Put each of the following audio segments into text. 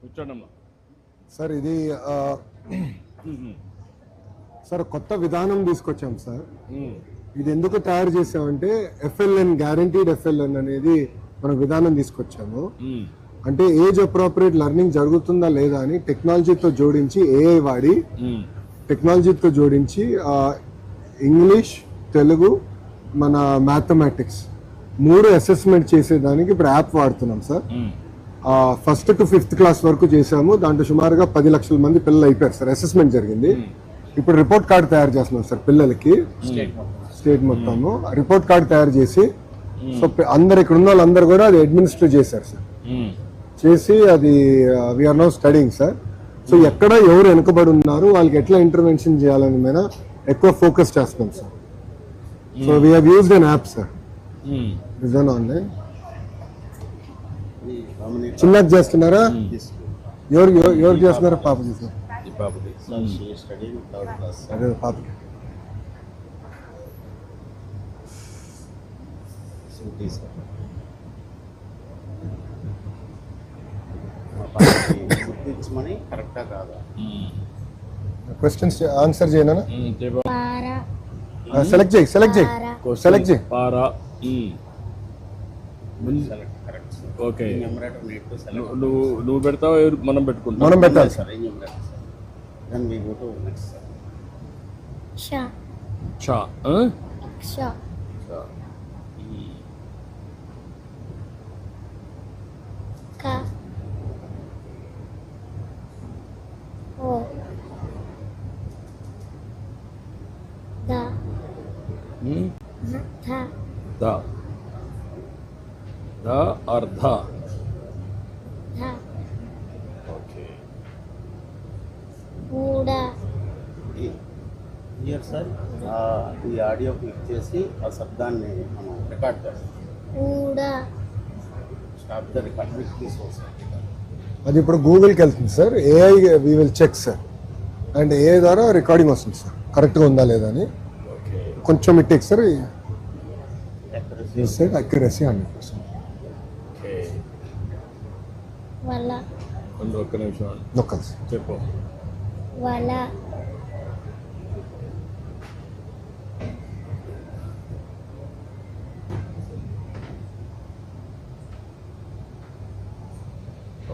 కూర్చోండమ్మా. Sir ఇది sir కొత్త విధానం తీసుకొచ్చాం సార్. ఇది ఎందుకు తయారు చేసామంటే ఎఫ్ఎల్ఎన్ గ్యారంటీడ్ ఎఫ్ఎల్ఎన్ అనేది మన విధానం తీసుకొచ్చాము. అంటే ఏజ్ అప్రోప్రియేట్ లెర్నింగ్ జరుగుతుందా లేదా అని టెక్నాలజీతో జోడించి ఏఐ వాడి టెక్నాలజీతో జోడించి ఇంగ్లీష్ తెలుగు మన మ్యాథమెటిక్స్ మూడు అసెస్మెంట్ చేసేదానికి ఇప్పుడు యాప్ వాడుతున్నాం sir. First to fifth class వరకు చేసాము దాంట్లో సుమారుగా పది లక్షల మంది పిల్లలు అయిపోయారు సార్. అసెస్మెంట్ జరిగింది. ఇప్పుడు రిపోర్ట్ కార్డ్ తయారు చేస్తున్నాం సార్ పిల్లలకి. స్టేట్ మొత్తము. రిపోర్ట్ కార్డ్ తయారు చేసి సో పి- అందరు ఇక్కడ ఉన్న వాళ్ళందరూ కూడా అది అడ్మినిస్టర్ చేశారు సార్. చేసి అది we are now studying sir. So ఎక్కడ ఎవరు వెనుకబడి ఉన్నారు వాళ్ళకి ఎట్లా ఇంటర్వెన్షన్ చేయాలని మీద ఎక్కువ ఫోకస్ చేస్తున్నాం sir. So we have used an app sir vision online చిన్నది చేస్తున్నారా? ఎవరు ఎవరు- చేస్తున్నారా? పాప చేస్తున్నారు. అదే పాపకి గుర్తించమని కరెక్టా కాదా? క్వశ్చన్స్ ఆన్సర్ చేయనా? సెలెక్ట్ చేయి సెలెక్ట్ చేయి. సెలెక్ట్ చేయి. పారా. Select correct okay. నువ్వు నువ్వు పెడతావా? మనం పెట్టుకుంటాం. మనం పెట్టాలి sir then we go to next. క. ఓ. ద. ధ ద. ద అర్ధ. ధ ఓకే. ఊడ. ఇయర్ సార్? ఈ ఆడియో క్లిక్ చేసి ఆ శబ్దాన్ని మనం రికార్డ్ చేస్తాం. ఊడ. Stop the record with this sir అది ఇప్పుడు గూగుల్కి వెళ్తుంది sir. AI we will check sir and a ద్వారా రికార్డింగ్ వస్తుంది సార్ కరెక్ట్గా ఉందా లేదా అని. ఓకే కొంచెం ఇట్టేకి sir sir accuracy hundred percent. Okay వల ఉండు ఒక్క నిమిషం నొక్కలు సార్ చెప్పు వల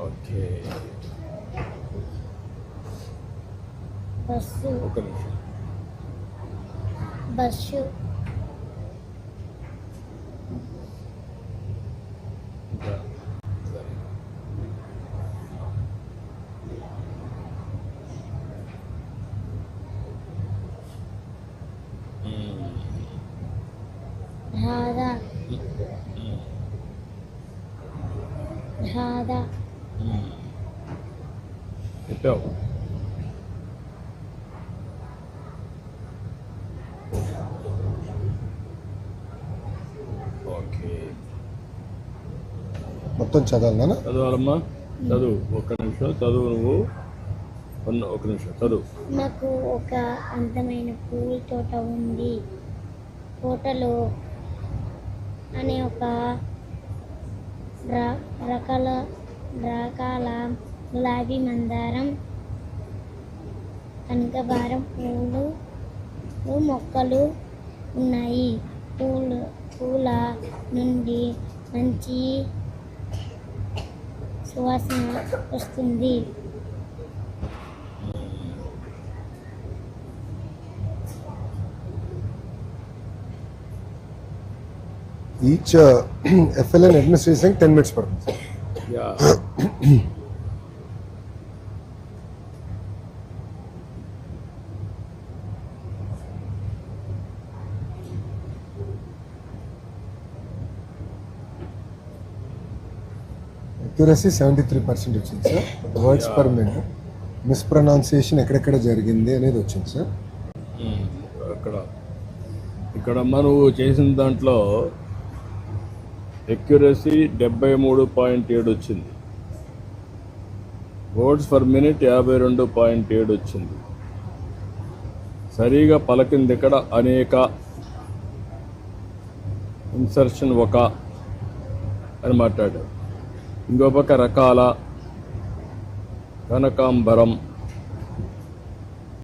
ఓకే బస్సు ఒక్క నిమిషం బస్సు ఇంకా సరే రాధ రాధ చెప్పావు ఓకే మొత్తం చదవాలనా? చదవాలమ్మా. చదువు. ఒక్క నిమిషం. చదువు నువ్వు. ఒక నిమిషం. చదువు. నాకు ఒక అందమైన పూల తోట ఉంది. తోటలో అనే ఒక ర- రకాల రకాల గులాబీ మందారం కనకబారం పూలు మొక్కలు ఉన్నాయి. పూలు పూల నుండి మంచి सुवासन tersendi. Each uh, FLN administration 10 minutes per Yeah. Accuracy seventy three percent వచ్చింది sir words per minute mispronunciation ఎక్కడెక్కడ జరిగింది అనేది వచ్చింది సార్ hmm. అక్కడ ఇక్కడ మనం చేసిన దాంట్లో ఎక్యురసీ డెబ్బై మూడు పాయింట్ ఏడు వచ్చింది. వర్డ్స్ పర్ మినిట్ యాభై రెండు పాయింట్ ఏడు వచ్చింది. సరిగా పలకింది ఇక్కడ అనేక ఇన్సర్షన్ ఒక అని మాట్లాడారు. ఇంకో పక్క రకాల కనకాంబరం.